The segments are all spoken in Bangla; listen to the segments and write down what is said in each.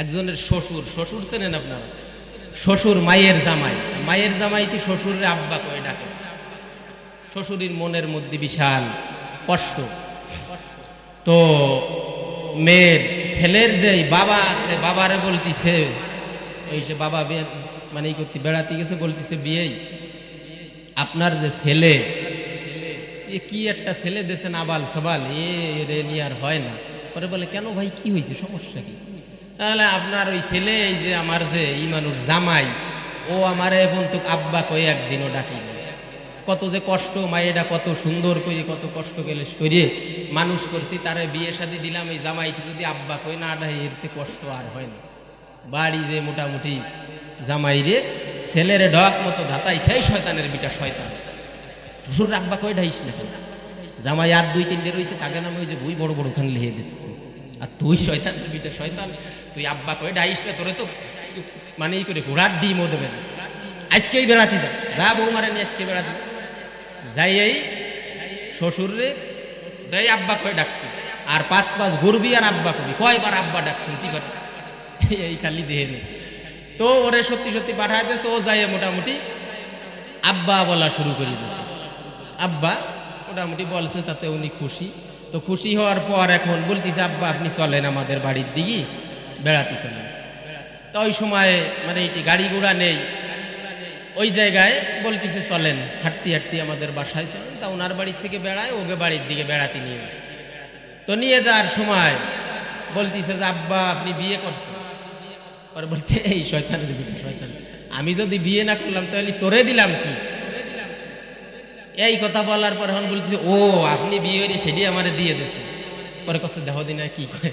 একজনের শ্বশুর শ্বশুর চেনেন আপনারা? শ্বশুর মায়ের জামাই। মায়ের জামাই কি শ্বশুরের আব্বা কয়ে ডাকে? শ্বশুরের মনের মধ্যে বিশাল কষ্ট। তো মেয়ের ছেলের যে বাবা আছে, বাবারে বলতিছে, ওই যে বাবা মানে ই করতে বেড়াতে গেছে, বলতিছে বিয়েই আপনার যে ছেলে, এ কি একটা ছেলে দেশেন আবাল সবাল এ রে নিয়ে আর হয় না। পরে বলে, কেন ভাই, কি হয়েছে? সমস্যা কি? তাহলে আপনার ওই ছেলে, এই যে আমার যে ইমানুর জামাই, ও আমার এখন তো আব্বা কয়ে একদিনও ডাকি কত যে কষ্ট, মায়েরা কত সুন্দর করে, কত কষ্ট গেলে করে মানুষ করছি, তারে বিয়ে শাদি দিলাম, এই জামাইকে যদি আব্বা কই না ডাই এরতে কষ্ট আর হয় না। বাড়ি যে মোটামুটি জামাই রে, ছেলেরে ঢক মতো ধাতাই, সেই শয়তানের বিটা শয়তান। শ্বশুর আব্বা কই ঢাইস না জামাই আর দুই তিনটে রয়েছে তাকে নামে ওই যে বই বড় বড় ওখানে লিখে দিচ্ছে। আর তুই শয়তানের বিটা শয়তান, তুই আব্বা কই ডাইস না, তোরে তো মানে ই করে ঘোড়ার ডিমও দেবে না। আজকেই বেড়াতে যা যা বৌমারে নিয়ে আজকে বেড়াতে যাই এই শ্বশুরে, যাই আব্বা কয়ে ডাকবি, আর পাঁচ পাঁচ ঘুরবি আর আব্বা কবি, কয়বার আব্বা ডাক শুনতে পারি এই খালি দেহে নেই। তো ওরে সত্যি সত্যি পাঠায় দিয়েছে ও যাই মোটামুটি আব্বা বলা শুরু করে দিয়েছে। আব্বা মোটামুটি বলছে তাতে উনি খুশি। তো খুশি হওয়ার পর এখন বলতেছে, আব্বা, আপনি চলেন আমাদের বাড়ির দিকে। বেড়াতে চলেন তো ওই সময় মানে এটি গাড়ি ঘোড়া নেই। ওই জায়গায় বলতেছে, চলেন, হাঁটতে হাঁটতে আমাদের বাসায় চলেন। তা ওনার বাড়ির থেকে বেড়ায়, ওকে বাড়ির দিকে বেড়াতে নিয়ে তো নিয়ে যাওয়ার সময় বলতেছে যে, আব্বা, আপনি বিয়ে করছেন। পরে এই শয়তানের দিকে শয়তান। আমি যদি বিয়ে না করলাম, তাহলে তোরে দিলাম কি? এই কথা বলার পর এখন বলতেছে, ও, আপনি বিয়ে হয়ে সেটি আমারে দিয়ে দিয়েছে পরে কষ্ট দেহ দিন কি কয়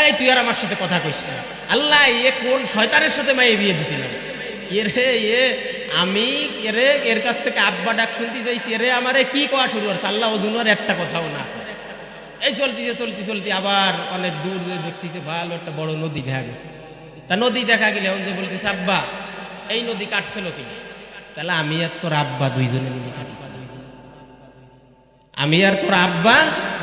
এই, তুই আর আমার সাথে কথা কইস না। আল্লাহ, এ কোন শয়তানের সাথে মায়ে বিয়ে দিছিলাম? এরে এ, আমি এরে এর কাছ থেকে আব্বা ডাক শুনতে চাইছি এরে আমারে কি কোয়া শুরু করছে? আল্লাহ ওজন আর একটা কথাও না। এই চলতেছে, চলতে চলতে, আবার অনেক দূর দিয়ে দেখতেছে, ভালো একটা বড় নদী দেখা গেছে। তা নদী দেখা গেলে এখন যে বলতেছে, আব্বা, এই নদী কাটছিল কি তাহলে আমি আর তোর আব্বা দুইজনে মিলে কাটিছি আমি আর তোর আব্বা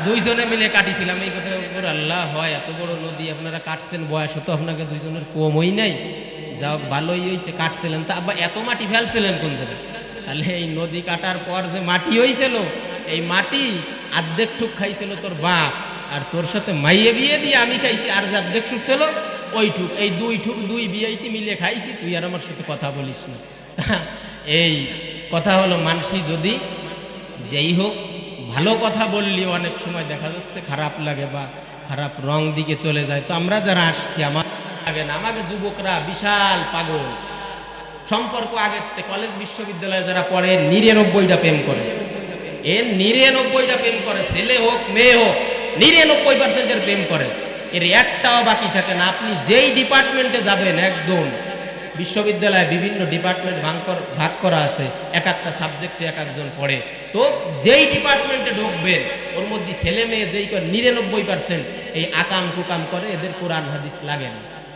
দুইজনে মিলে কাটিছিলাম। এই কথা আল্লাহ, হয় এত বড় নদী, আপনারা কাটছেন বয়স, তো আপনাকে দুইজনের কমই নাই। যাও ভালোই হয়েছে কাটছিলেন। তা আব্বা, এত মাটি ফেলছিলেন কোন জায়গায়? তাহলে এই নদী কাটার পর যে মাটি হয়েছিল এই মাটি আর্ধেক ঠুক খাইছিল তোর বাপ, আর তোর সাথে মাইয়ে বিয়ে দিয়ে আমি খাইছি, আর যে অর্ধেক ঠুক ছিল, ওই ঠুক। এই দুই ঠুক, দুই বিয়েতে মিলে খাইছি, তুই আর আমার সাথে কথা বলিস না। এই কথা হলো মানসি যদি যেই হোক, ভালো কথা বললি, অনেক সময় দেখা যাচ্ছে খারাপ লাগে বা খারাপ রং দিকে চলে যায়। তো আমরা যারা আসছি, আমার লাগে না আমাকে যুবকরা বিশাল পাগল। সম্পর্ক আগের কলেজ বিশ্ববিদ্যালয়ে যারা পড়ে, নিরানব্বইটা প্রেম করে। এর নিরানব্বইটা প্রেম করে, ছেলে হোক, মেয়ে হোক, নিরানব্বই পার্সেন্টের প্রেম করে। এর একটাও বাকি থাকে না। আপনি যেই ডিপার্টমেন্টে যাবেন, একদম বিশ্ববিদ্যালয়ে বিভিন্ন ডিপার্টমেন্ট ভাগ কর- ভাগ করা আছে। এক একটা সাবজেক্টে এক একজন পড়ে। তো যেই ডিপার্টমেন্টে ঢুকবে, ওর মধ্যে ছেলে মেয়ে যেই নিরানব্বই পার্সেন্ট এই আকাম কুকাম করে, এদের কোরআন হাদিস লাগে না।